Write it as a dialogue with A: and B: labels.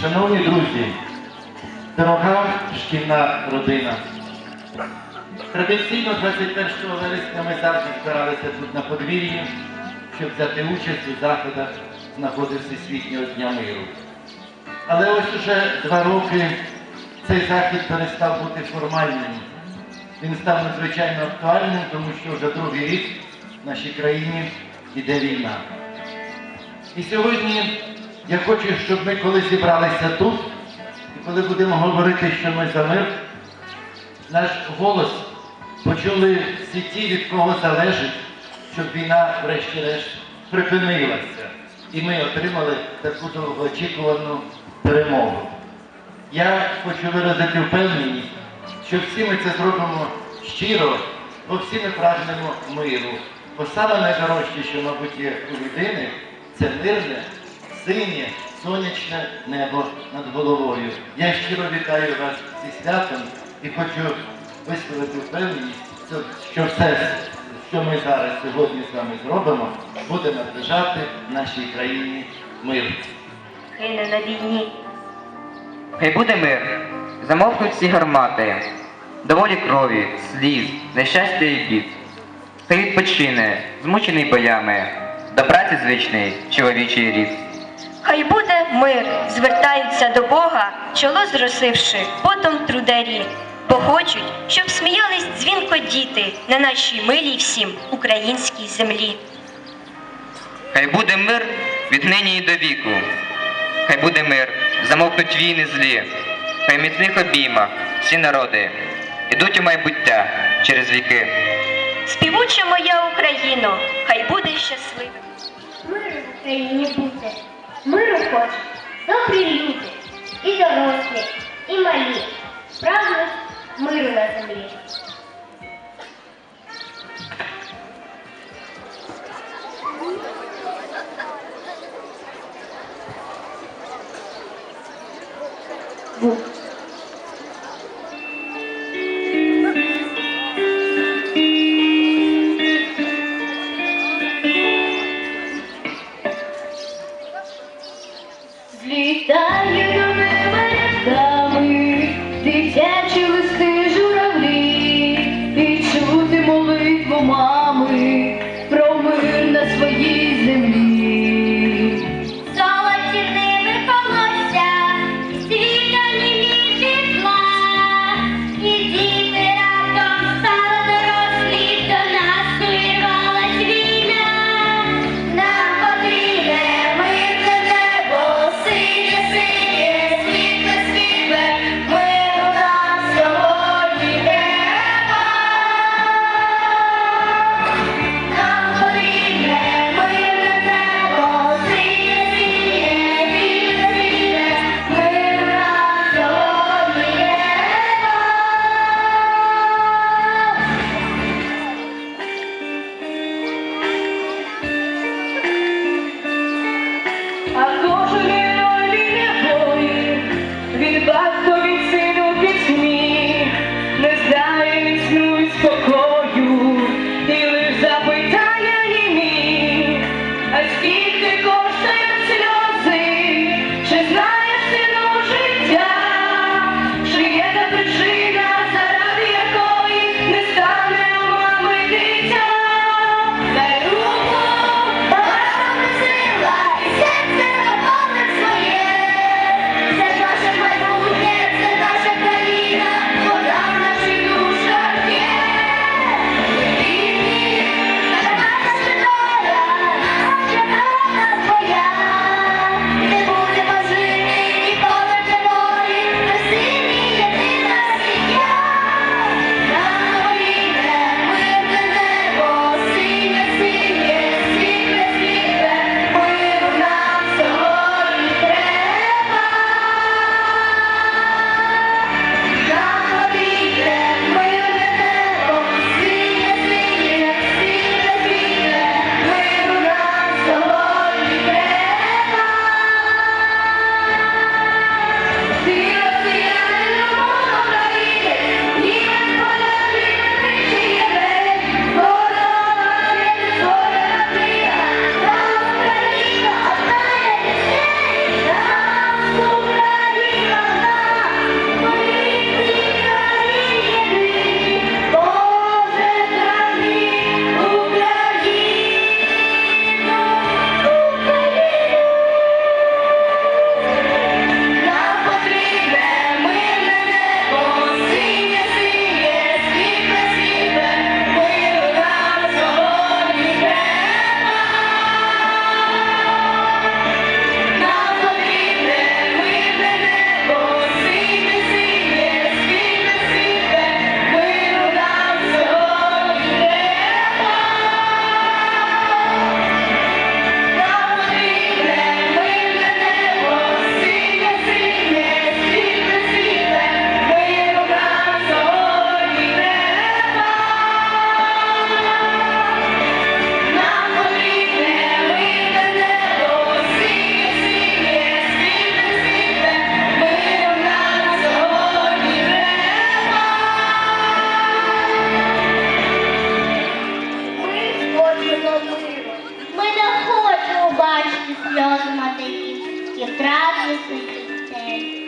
A: Шановні друзі, дорога шкільна родина. Традиційно 21 вересня ми завжди збиралися тут на подвір'ї, щоб взяти участь у заходах з нагоди Всесвітнього Дня миру. Але ось уже два роки цей захід перестав бути формальним. Він став надзвичайно актуальним, тому що вже другий рік в нашій країні йде війна. І сьогодні я хочу, щоб ми коли зібралися тут, і коли будемо говорити, що ми за мир, наш голос почули всі ті, від кого залежить, щоб війна, врешті-решт, припинилася. І ми отримали таку довгоочікувану перемогу. Я хочу виразити впевненість, що всі ми це зробимо щиро, бо всі ми прагнемо миру. Бо саме найдорожче, що, мабуть, є у людини, це мирне, синє, сонячне небо над головою. Я щиро вітаю вас зі святом і хочу висловити впевненість, що- все, що ми зараз сьогодні з вами зробимо, буде наближати нашій країні мир.
B: Гине на війні.
C: Хай буде мир, замовкнуть всі гармати, доволі крові, сліз, нещастя і бід. Хай відпочине, змучений боями, до праці звичний чоловічий рід.
B: Хай буде мир, звертаються до Бога, чоло зросивши, потом трударі, бо хочуть, щоб сміялись дзвінко діти на нашій милій всім українській землі.
C: Хай буде мир від нині і до віку. Хай буде мир, замовкнуть війни злі. Хай в міцних обіймах всі народи ідуть у майбуття через віки.
B: Співуча моя Україно, хай буде щасливим.
D: Миру в Україні буде, миру хочуть добрі люди, Entrada sem critério.